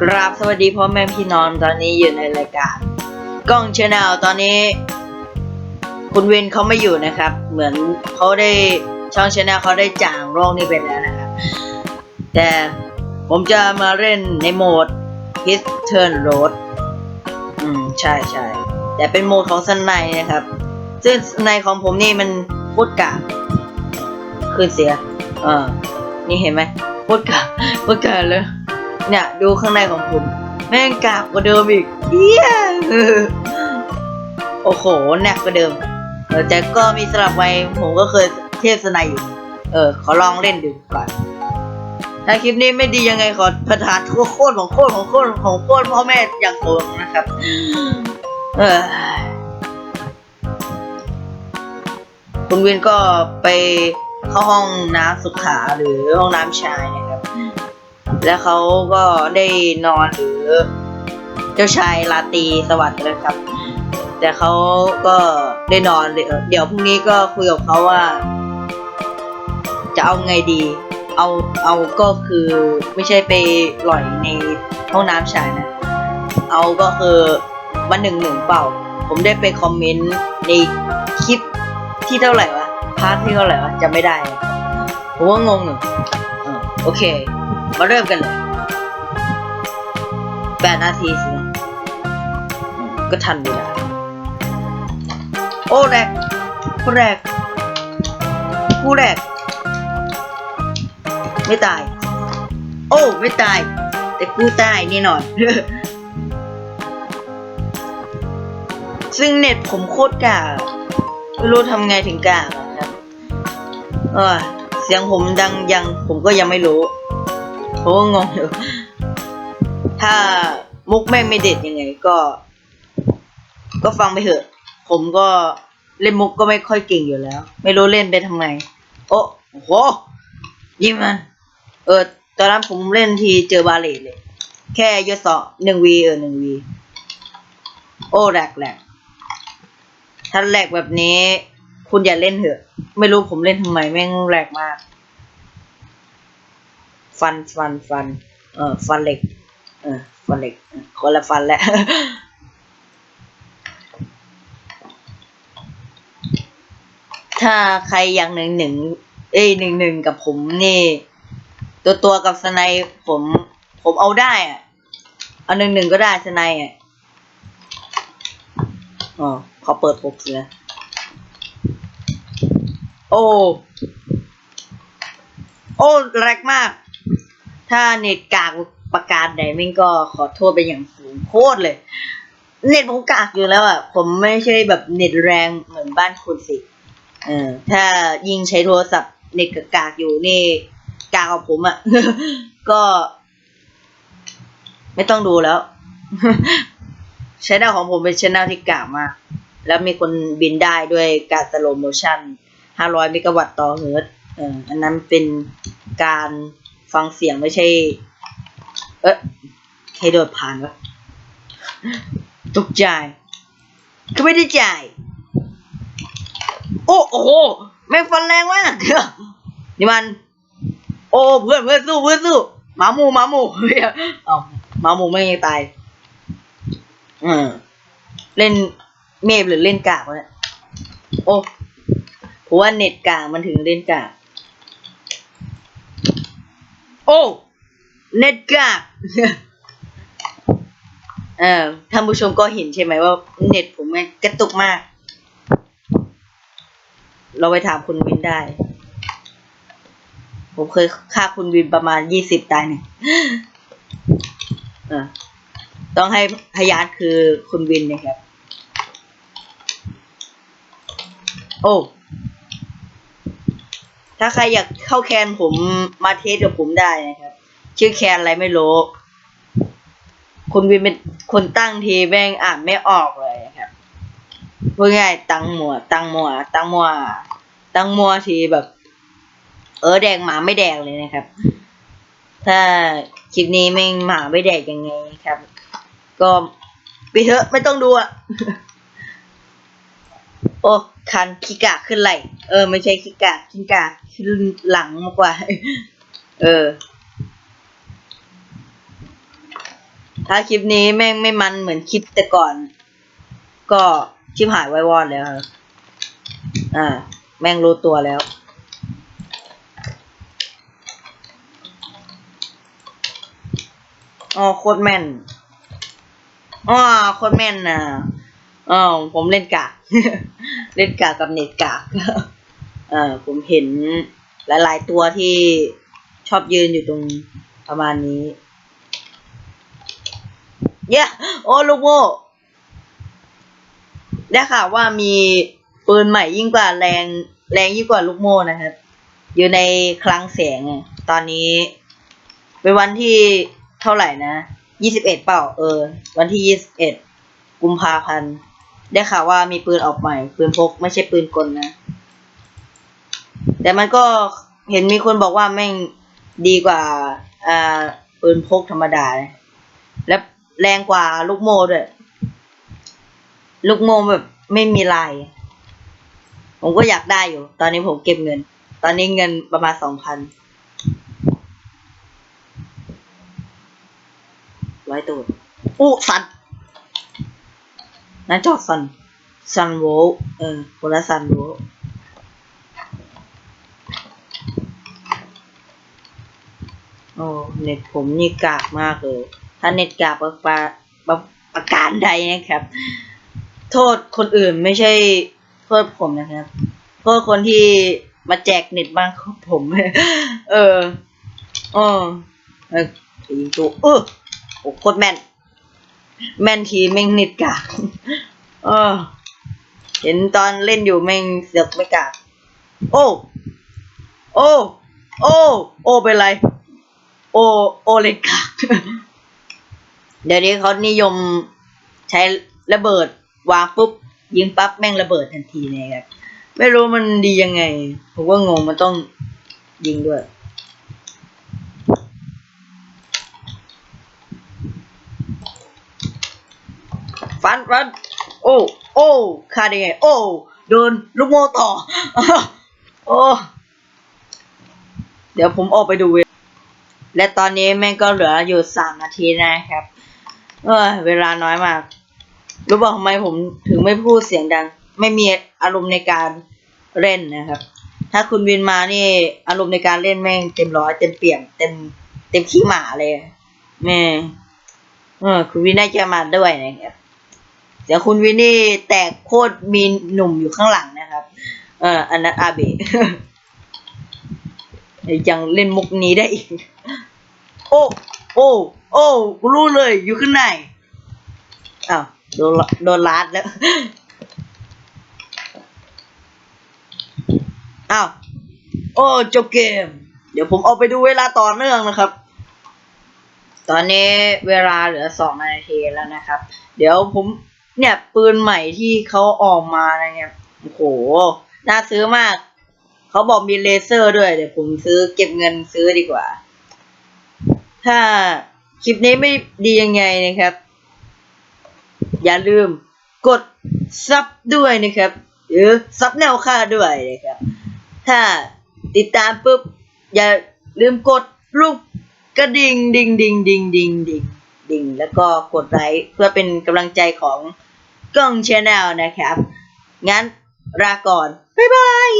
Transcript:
กราบสวัสดีพ่อแม่พี่น้องตอนนี้อยู่ในรายการกล้องชาแนลตอนนี้ คุณเวนเขาไม่อยู่นะครับ เหมือนเขาได้ช่องชาแนลเขาได้จางโรคนี้ไปแล้วนะครับ แต่ผมจะมาเล่นในโหมด Hit Turn Road อืมใช่ใช่แต่เป็นโหมดของสไนนะครับ ซึ่งสไนของผมนี่มันพูดกากขึ้นเสีย เออ นี่เห็นไหมพูดกากพูดกาเลย เนี่ยดูข้างในของคุณแม่งกากกว่าเดิมอีกเฮียโอ้โหหนักกว่าเดิมเออแต่ก็มีสลับไว้ผมก็เคยเทพสไนอยู่ เออ ขอลองเล่นดูก่อน ถ้าคลิปนี้ไม่ดียังไงขอประทานโทษโคตรของโคตรของโคตรของโคตรพ่อแม่อย่างโกงนะครับ เออคุณวินก็ไปเข้าห้องน้ำสุขาหรือห้องน้ำชายนะครับ แล้วเขาก็ได้นอนหรือเจ้าชายลาตีสวัสดิ์นะครับ แต่เขาก็ได้นอนเดี๋ยวเดี๋ยวพรุ่งนี้ก็คุยกับเขาว่า จะเอาไงดี เอาเอาก็คือไม่ใช่ไปปล่อยในห้องน้ำชายนะ เอาก็คือวันหนึ่งหนึ่งเปล่า ผมได้ไปคอมเมนต์ในคลิปที่เท่าไหร่วะพาร์ทที่เท่าไหร่วะจำไม่ได้ ผมว่างงอยู่เออโอเค มาเริ่มกันเลยแปดนาทีสินะก็ทันเวลาโอ้แรกผู้แรกผู้แรก ไม่ตาย โอ้ ไม่ตาย แต่กูตายแน่นอน ซึ่งเน็ตผมโคตรกาไม่รู้ทำไงถึงกากอะครับเออเสียงผมดังยังผมก็ยังไม่รู้ ผมก็งงอยู่ถ้ามุกแม่งไม่เด็ดยังไงก็ ก็ฟังไปเถอะ ผมก็เล่นมุกก็ไม่ค่อยเก่งอยู่แล้ว ไม่รู้เล่นไปทำไม โอ้โหยิงมัน เออ ตอนนั้นผมเล่นทีเจอบาเลตเลย แค่ยศหนึ่งวีเออหนึ่งวีโอ้แหลกแหลกถ้าแหลกแบบนี้ คุณอย่าเล่นเถอะ ไม่รู้ผมเล่นทำไมแม่งแหลกมาก ฟันฟันฟันเออฟันเหล็กเออฟันเหล็กคนละฟันแหละถ้าใครอยากหนึ่งหนึ่งเอ้ยหนึ่งหนึ่งกับผมนี่ ตัวตัวกับสไนผม ผมเอาได้อะเอาหนึ่งหนึ่งก็ได้สไนอะอ๋อเขาเปิดหกเสียโอ้ โอ้แรงมาก ถ้าเน็ตกากประกาศไหนมิ่งก็ขอโทษไปอย่างสูงโคตรเลย เน็ตผมกากอยู่แล้วอะ ผมไม่ใช่แบบเน็ตแรงเหมือนบ้านคุณสิ เออ ถ้ายิงใช้โทรศัพท์เน็ตกากอยู่นี่กากกับผมอะ ก็ ไม่ต้องดูแล้วชแนลของผมเป็นชแนลที่กากมาก แล้วมีคนบินได้ด้วยการสโลโมชั่น 500 เมกะวัตต์ต่อเฮิร์ตเอออันนั้นเป็นการ ฟังเสียงไม่ใช่ เอ๊ะใครโดดผ่านวะตกใจก็ไม่ได้จ่าย โอ้โห แม่งฟันแรงมากนี่มัน โอ้เพื่อนเพื่อนสู้เพื่อนสู้หมาหมูหมาหมูเฮ้ยเอาหมาหมูไม่ตายอืมเล่นเมฟหรือเล่นกากวะเนี่ยโอ้ผมว่าเน็ตกากมันถึงเล่นกาก อ้เน็ตกากเออท่านผู้ชมก็เห็นใช่ไหมว่าเน็ตผมมันกระตุกมาก เราไปถามคุณวินได้ ผมเคยฆ่าคุณวินประมาณยี่สิบตายเนี่ยเออต้องให้พยานคือคุณวินนะครับ โอ้ ถ้าใครอยากเข้าแคนผมมาเทสกับผมได้นะครับ ชื่อแคนอะไรไม่รู้คุณวินเป็นคนตั้งทีแม่งอ่านไม่ออกเลยนะครับพูดง่ายตังหมัวตังหมัวตังหมัวตังหมัวทีแบบ เออแดงหมาไม่แดงเลยนะครับ ถ้าคลิปนี้ไม่งหมาไม่แดกยังไงครับ ก็ไปเถอะไม่ต้องดูอะโอ้ คันขี้กากขึ้นไหลเออ ไม่ใช่ขี้กากขี้กากขึ้นหลังมากกว่า เออ ถ้าคลิปนี้แม่งไม่มันเหมือนคลิปแต่ก่อน ก็ชิบหายไว้วอดแล้วครับอ่า แม่งรู้ตัวแล้วอ๋อโคตรแม่นอ๋อโคตรแม่นนะ อ๋อผมเล่นกากเล่นกากกับเน็ตกากเออผมเห็นหลาย ๆ ตัวที่ชอบยืนอยู่ตรงประมาณนี้เย้โอ้ลูกโม่ได้ข่าวว่ามีปืนใหม่ยิ่งกว่าแรงแรงยิ่งกว่าลูกโม่นะครับ อยู่ในคลังแสงตอนนี้ เป็นวันที่เท่าไหร่นะยี่สิบเอ็ดเปล่าเออ วันที่ยี่สิบเอ็ดกุมภาพันธ์ ได้ข่าวว่ามีปืนออกใหม่ ปืนพกไม่ใช่ปืนกลนะ แต่มันก็เห็นมีคนบอกว่าแม่งดีกว่าอ่าปืนพกธรรมดา และแรงกว่าลูกโม่ด้วย ลูกโม่แบบไม่มีลาย ผมก็อยากได้อยู่ ตอนนี้ผมเก็บเงิน ตอนนี้เงินประมาณสองพันร้อยตูดอู้สัน นั่นจอดสันซันโวลเออคนละซันโวลโอ้เน็ตผมนี่กากมากเลย ถ้าเน็ตกากประปาประประการใดนะครับ โทษคนอื่นไม่ใช่โทษผมนะครับโทษคนที่มาแจกเน็ตบ้างของผม เออเออเออยิงตัวเออโอ้โคตรแม่น แม่นทีแม่งเนิดกาก เออ เห็นตอนเล่นอยู่แม่งเสือกไม่กาโอ้ โอ้ โอ้ โอ้เป็นไร โอ โอเล็กกาเดี๋ยวนี้เขานิยมใช้ระเบิด วางปุ๊บ ยิงปั๊บแม่งระเบิดทันทีเลยครับ ไม่รู้มันดียังไง ผมว่างงมันต้องยิงด้วยฟันฟัน โอ้โอ้ฆ่าได้ไง โอ้โดนลูกโม่ต่อโอ้เดี๋ยวผมออกไปดูเวลและตอนนี้แม่งก็เหลืออยู่สามนาทีนะครับ เออเวลาน้อยมาก รู้บอกทำไมผมถึงไม่พูดเสียงดัง ไม่มีอารมณ์ในการเล่นนะครับ ถ้าคุณวินมานี่ อารมณ์ในการเล่นแม่งเต็มร้อยเต็มเปี่ยมเต็มเต็มขี้หมาเลย แม่เออคุณวินน่าจะมาด้วยนะครับ เดี๋ยวคุณวินนี่แตกโคตรมีหนุ่มอยู่ข้างหลังนะครับ เอออันนั้นอาเบะยังเล่นมุกนี้ได้อีก โอ้โอ้โอ้รู้เลยอยู่ข้างในอ้าวโดนโดนลาดแล้วอ้าวโอ้จบเกม เดี๋ยวผมเอาไปดูเวลาต่อเนื่องนะครับ ตอนนี้เวลาเหลือสองนาทีแล้วนะครับ เดี๋ยวผม เนี่ยปืนใหม่ที่เขาออกมานะครับโอ้โหน่าซื้อมากเขาบอกมีเลเซอร์ด้วยเดี๋ยวผมซื้อเก็บเงินซื้อดีกว่า ถ้าคลิปนี้ไม่ดียังไงนะครับ อย่าลืมกดซับด้วยนะครับหรือซับแนวค่าด้วยนะครับ ถ้าติดตามปุ๊บ อย่าลืมกดลูกกระดิ่งดิ่งดิ่งดิ่งดิ่งดิ่ง ดิ่ง แล้วก็กดไลค์เพื่อเป็นกำลังใจของกล้องชาแนลนะครับ งั้นลาก่อน บ๊ายบาย